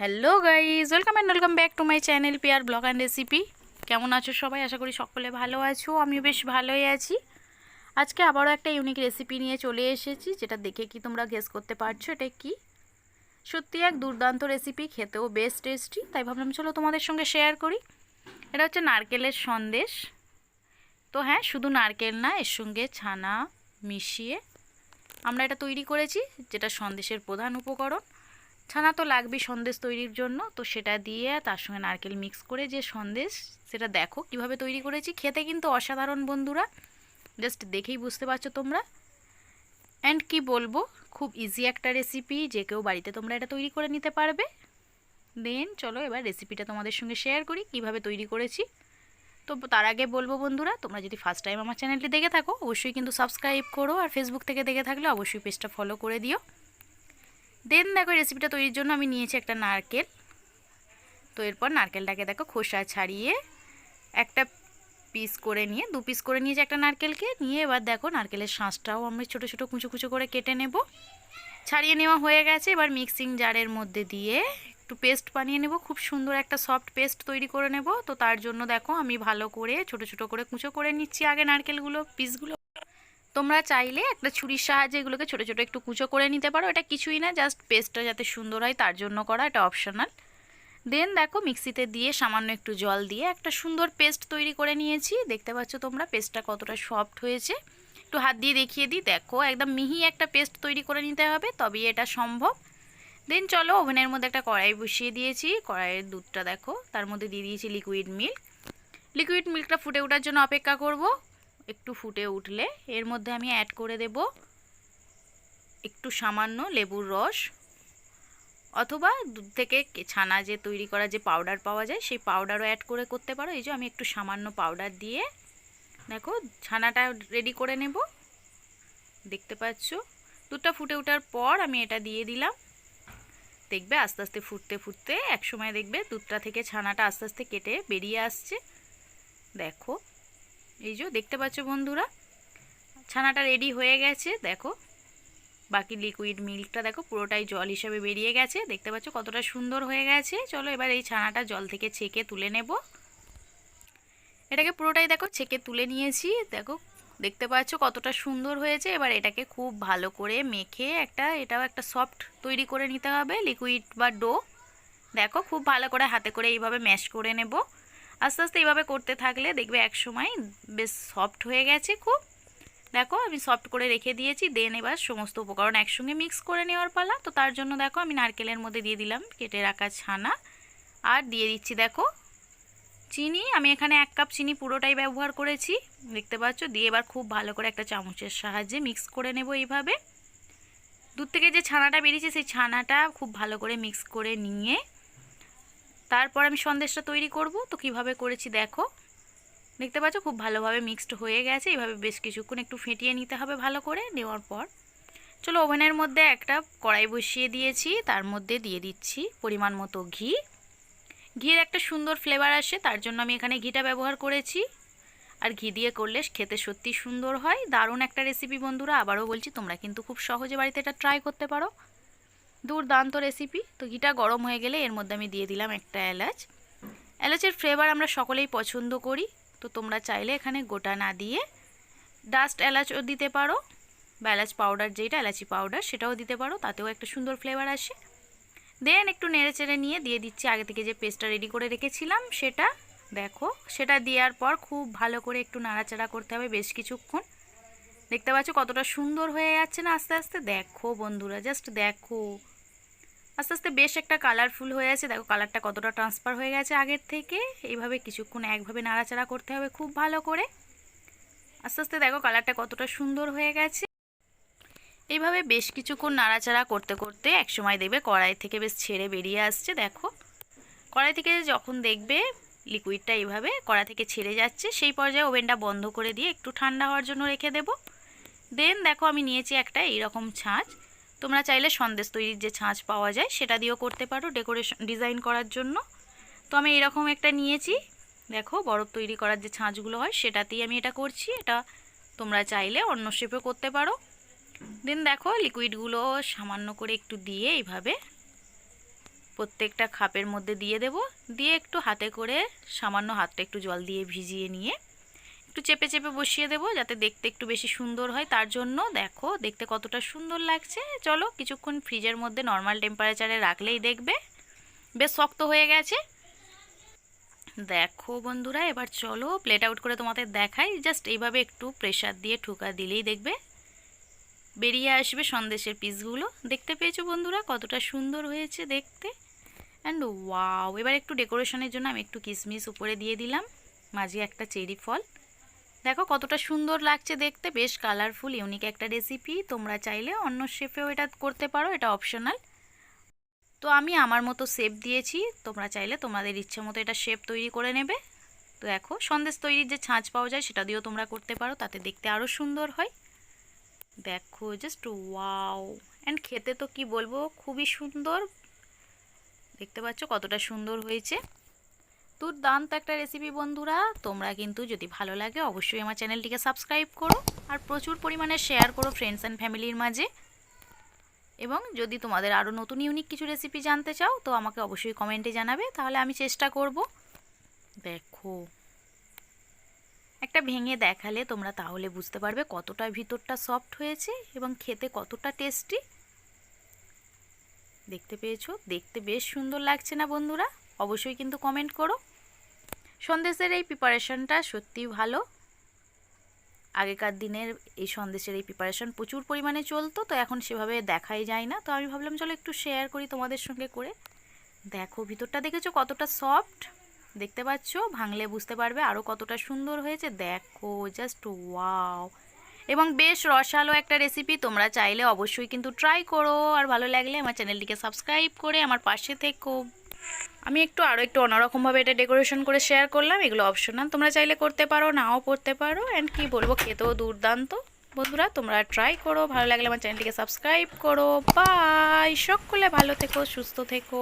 Hello guys welcome and welcome back to my channel Piyar blog and recipe কেমন আছো সবাই? আশা করি সকলে ভালো আছো। আমিও বেশ ভালোই আছি। আজকে আবারও একটা ইউনিক রেসিপি নিয়ে চলে এসেছি, যেটা দেখে কি তোমরা গেস করতে পারছ এটা কি? সত্যি এক দুর্দান্ত রেসিপি খেতেও বেশ টেস্টি তাই ভাবলাম, চলো তোমাদের সঙ্গে শেয়ার করি। এটা হচ্ছে নারকেলের সন্দেশ। তো হ্যাঁ শুধু নারকেল না, এর সঙ্গে ছানা মিশিয়ে আমরা এটা তৈরি করেছি, যেটা সন্দেশের প্রধান উপকরণ। ছানা তো লাগবেই সন্দেশ তৈরির জন্য, তো সেটা দিয়ে তার সঙ্গে নারকেল মিক্স করে যে সন্দেশ, সেটা দেখো কীভাবে তৈরি করেছি। খেতে কিন্তু অসাধারণ বন্ধুরা জাস্ট দেখেই বুঝতে পারছ তোমরা। অ্যান্ড কি বলব, খুব ইজি একটা রেসিপি যে কেউ বাড়িতে তোমরা এটা তৈরি করে নিতে পারবে। দেন চলো এবার রেসিপিটা তোমাদের সঙ্গে শেয়ার করি, কীভাবে তৈরি করেছি। তো তার আগে বলব বন্ধুরা, তোমরা যদি ফার্স্ট টাইম আমার চ্যানেলটি দেখে থাকো, অবশ্যই কিন্তু সাবস্ক্রাইব করো, আর ফেসবুক থেকে দেখে থাকলে অবশ্যই পেজটা ফলো করে দিও। দেন দেখো রেসিপিটা তৈরির জন্য আমি নিয়েছি একটা নারকেল। তো এরপর নারকেলটাকে দেখো খোসা ছাড়িয়ে একটা পিস করে নিয়ে, দু পিস করে নিয়েছি একটা নারকেলকে। নিয়ে এবার দেখো নারকেলের শাঁসটাও আমি ছোটো ছোটো কুচো কুচো করে কেটে নেব। ছাড়িয়ে নেওয়া হয়ে গেছে। এবার মিক্সিং জারের মধ্যে দিয়ে একটু পেস্ট বানিয়ে নেব। খুব সুন্দর একটা সফট পেস্ট তৈরি করে নেব। তো তার জন্য দেখো আমি ভালো করে ছোট ছোট করে কুচো করে নিচ্ছি আগে নারকেলগুলো পিসগুলো তোমরা চাইলে একটা ছুরির সাহায্যে এগুলোকে ছোটো ছোটো একটু কুচো করে নিতে পারো। এটা কিছুই না জাস্ট পেস্টটা যাতে সুন্দর হয়, তার জন্য করা এটা অপশনাল দেন দেখো, মিক্সিতে দিয়ে সামান্য একটু জল দিয়ে একটা সুন্দর পেস্ট তৈরি করে নিয়েছি। দেখতে পাচ্ছ তোমরা পেস্টটা কতটা সফট হয়েছে। একটু হাত দিয়ে দেখিয়ে দিই, দেখো, একদম মিহি একটা পেস্ট তৈরি করে নিতে হবে, তবেই এটা সম্ভব। দেন চলো, ওভেনের মধ্যে একটা কড়াই বসিয়ে দিয়েছি। কড়াইয়ের দুধটা দেখো, তার মধ্যে দিয়ে দিয়েছি লিকুইড মিল্ক লিকুইড মিল্কটা ফুটে ওঠার জন্য অপেক্ষা করব। একটু ফুটে উঠলে। এর মধ্যে আমি অ্যাড করে দেব একটু সামান্য লেবুর রস অথবা দুধ থেকে ছানা যে তৈরি করা যে পাউডার পাওয়া যায়, সেই পাউডারও অ্যাড করে করতে পারো। এই যে আমি একটু সামান্য পাউডার দিয়ে দেখো ছানাটা রেডি করে নেব। দেখতে পাচ্ছ? দুধটা ফুটে ওঠার পর আমি এটা দিয়ে দিলাম। দেখবে আস্তে আস্তে ফুটতে ফুটতে একসময় দেখবে দুধটা থেকে ছানাটা আস্তে আস্তে কেটে বেরিয়ে আসছে। দেখো। এই যে, দেখতে পাচ্ছ বন্ধুরা? ছানাটা রেডি হয়ে গেছে, দেখো। বাকি লিকুইড মিল্কটা দেখো, পুরোটাই জল হিসাবে বেরিয়ে গেছে। দেখতে পাচ্ছ কতটা সুন্দর হয়ে গেছে। চলো এবার এই ছানাটা জল থেকে ছেঁকে তুলে নেব। এটাকে পুরোটাই দেখো ছেঁকে তুলে নিয়েছি, দেখো। দেখতে পাচ্ছ কতটা সুন্দর হয়েছে। এবার এটাকে খুব ভালো করে মেখে একটা, এটাও একটা সফট তৈরি করে নিতে হবে লিকুইড বা ডো দেখো, খুব ভালো করে হাতে করে এইভাবে ম্যাশ করে নেব। আস্তে আস্তে এইভাবে করতে থাকলে দেখবে এক সময় বেশ সফট হয়ে গেছে খুব। দেখো, আমি সফট করে রেখে দিয়েছি দেন এবার সমস্ত উপকরণ একসঙ্গে মিক্স করে নেওয়ার পালা। তো তার জন্য দেখো, আমি নারকেলের মধ্যে দিয়ে দিলাম, কেটে রাখা ছানা। আর দিয়ে দিচ্ছি দেখো, চিনি। আমি এখানে এক কাপ চিনি পুরোটাই ব্যবহার করেছি, দেখতে পাচ্ছ? দিয়ে এবার খুব ভালো করে একটা চামচের সাহায্যে মিক্স করে নেব এইভাবে। দুধ থেকে যে ছানাটা বেরিয়েছে, সেই ছানাটা খুব ভালো করে মিক্স করে নিয়ে তারপর আমি সন্দেশটা তৈরি করব। তো কীভাবে করেছি দেখো। দেখতে পাচ্ছ খুব ভালোভাবে মিক্সড হয়ে গেছে। এইভাবে বেশ কিছুক্ষণ একটু ফেটিয়ে নিতে হবে ভালো করে নেওয়ার পর। চলো ওভেনের মধ্যে একটা কড়াই বসিয়ে দিয়েছি। তার মধ্যে দিয়ে দিচ্ছি পরিমাণ মতো ঘি। ঘির একটা সুন্দর ফ্লেভার আসে, তার জন্য আমি এখানে ঘিটা ব্যবহার করেছি। আর ঘি দিয়ে করলে খেতে সত্যি সুন্দর হয়। দারুণ একটা রেসিপি বন্ধুরা। আবারও বলছি, তোমরা কিন্তু খুব সহজে বাড়িতে এটা ট্রাই করতে পারো। দুর্দান্ত রেসিপি তো ঘিটা গরম হয়ে গেলে এর মধ্যে আমি দিয়ে দিলাম একটা এলাচ। এলাচের ফ্লেভার আমরা সকলেই পছন্দ করি। তো তোমরা চাইলে এখানে গোটা না দিয়ে ডাস্ট এলাচও দিতে পারো। বা এলাচ পাউডার যেটা এলাচি পাউডার সেটাও দিতে পারো। তাতেও একটা সুন্দর ফ্লেভার আসে। দেন একটু নেড়ে চেড়ে নিয়ে দিয়ে দিচ্ছি আগে থেকে যে পেস্টটা রেডি করে রেখেছিলাম সেটা। দেখো, সেটা দেওয়ার পর খুব ভালো করে একটু নাড়াচাড়া করতে হবে বেশ কিছুক্ষণ। দেখতে পাচ্ছ কতটা সুন্দর হয়ে যাচ্ছে না? আস্তে আস্তে দেখো বন্ধুরা জাস্ট দেখো। আস্তে আস্তে বেশ একটা কালারফুল হয়ে আছে। দেখো কালারটা কতটা ট্রান্সফার হয়ে গেছে আগের থেকে। এইভাবে কিছুক্ষণ একভাবে নাড়াচাড়া করতে হবে খুব ভালো করে। আস্তে আস্তে দেখো কালারটা কতটা সুন্দর হয়ে গেছে। এইভাবে বেশ কিছুক্ষণ নাড়াচাড়া করতে করতে একসময় দেখবে কড়াই থেকে বেশ ছেড়ে বেরিয়ে আসছে, দেখো। কড়াই থেকে যখন দেখবে লিকুইডটা এইভাবে কড়া থেকে ছেড়ে যাচ্ছে, সেই পর্যায়ে ওভেনটা বন্ধ করে দিয়ে একটু ঠান্ডা হওয়ার জন্য রেখে দেব। দেন দেখো আমি নিয়েছি একটা এইরকম ছাঁচ। তোমরা চাইলে সন্দেশ তৈরির যে ছাঁচ পাওয়া যায়, সেটা দিয়েও করতে পারো ডেকোরেশন ডিজাইন করার জন্য। তো আমি এরকম একটা নিয়েছি। দেখো বরফ তৈরি করার যে ছাঁচগুলো হয়, সেটাতেই আমি এটা করছি। এটা তোমরা চাইলে অন্য শেপেও করতে পারো। দেন দেখো লিকুইডগুলো সামান্য করে একটু দিয়ে এইভাবে প্রত্যেকটা খাপের মধ্যে দিয়ে দেব। দিয়ে একটু হাতে করে সামান্য হাতটা একটু জল দিয়ে ভিজিয়ে নিয়ে একটু চেপে চেপে বসিয়ে দেবো যাতে দেখতে একটু বেশি সুন্দর হয়। তার জন্য দেখো দেখতে কতটা সুন্দর লাগছে। চলো কিছুক্ষণ ফ্রিজের মধ্যে নর্মাল টেম্পারেচারে রাখলেই দেখবে। বেশ শক্ত হয়ে গেছে। দেখো বন্ধুরা, এবার চলো প্লেট আউট করে তোমাদের দেখাই। জাস্ট এইভাবে একটু প্রেশার দিয়ে ঠুকা দিলেই দেখবে। বেরিয়ে আসবে সন্দেশের পিসগুলো। দেখতে পেয়েছ বন্ধুরা কতটা সুন্দর হয়েছে দেখতে। অ্যান্ড ওয়াও এবার একটু ডেকোরেশনের জন্য আমি একটু কিসমিস উপরে দিয়ে দিলাম। মাঝে একটা চেরি ফল। দেখো কতটা সুন্দর লাগছে দেখতে, বেশ কালারফুল ইউনিক একটা রেসিপি তোমরা চাইলে অন্য শেপেও এটা করতে পারো, এটা অপশনাল তো আমি আমার মতো শেপ দিয়েছি, তোমরা চাইলে তোমাদের ইচ্ছে মতো এটা শেপ তৈরি করে নেবে। তো দেখো, সন্দেশ তৈরির যে ছাঁচ পাওয়া যায়, সেটা দিয়েও তোমরা করতে পারো, তাতে দেখতে আরও সুন্দর হয়। দেখো জাস্ট ওয়াও অ্যান্ড খেতে তো কি বলব, খুবই সুন্দর। দেখতে পাচ্ছ কতটা সুন্দর হয়েছে। দুর্দান্ত একটা রেসিপি বন্ধুরা। তোমরা কিন্তু যদি ভালো লাগে, অবশ্যই আমার চ্যানেলটিকে সাবস্ক্রাইব করো আর প্রচুর পরিমাণে শেয়ার করো ফ্রেন্ডস অ্যান্ড ফ্যামিলির মাঝে। এবং যদি তোমাদের আরও নতুন ইউনিক কিছু রেসিপি জানতে চাও, তো আমাকে অবশ্যই কমেন্টে জানাবে, তাহলে আমি চেষ্টা করব। দেখো, একটা ভেঙে দেখালে তোমরা তাহলে বুঝতে পারবে কতটা ভিতরটা সফট হয়েছে এবং খেতে কতটা টেস্টি দেখতে পেয়েছ? দেখতে বেশ সুন্দর লাগছে না বন্ধুরা? অবশ্যই কিন্তু কমেন্ট করো। সন্দেশের এই প্রিপারেশনটা সত্যিই ভালো। আগেকার দিনের এই সন্দেশের এই প্রিপারেশন প্রচুর পরিমাণে চলতো, তো এখন সেভাবে দেখাই যায় না। তো আমি ভাবলাম, চলো একটু শেয়ার করি তোমাদের সঙ্গে করে। দেখো, ভিতরটা দেখেছ কতটা সফট দেখতে পাচ্ছ? ভাঙলে বুঝতে পারবে আরও কতটা সুন্দর হয়েছে। দেখো জাস্ট ওয়াও এবং বেশ রসালো একটা রেসিপি তোমরা চাইলে অবশ্যই কিন্তু ট্রাই করো। আর ভালো লাগলে আমার চ্যানেলটিকে সাবস্ক্রাইব করে আমার পাশে থেকো। আমি একটু আরও একটু অন্যরকমভাবে এটা ডেকোরেশন করে শেয়ার করলাম, এগুলো অপশনাল তোমরা চাইলে করতে পারো, নাও করতে পারো। অ্যান্ড কি বলব, খেতেও দুর্দান্ত। বন্ধুরা, তোমরা ট্রাই করো। ভালো লাগলে আমার চ্যানেলটিকে সাবস্ক্রাইব করো। বাই সকলে ভালো থেকো, সুস্থ থেকো।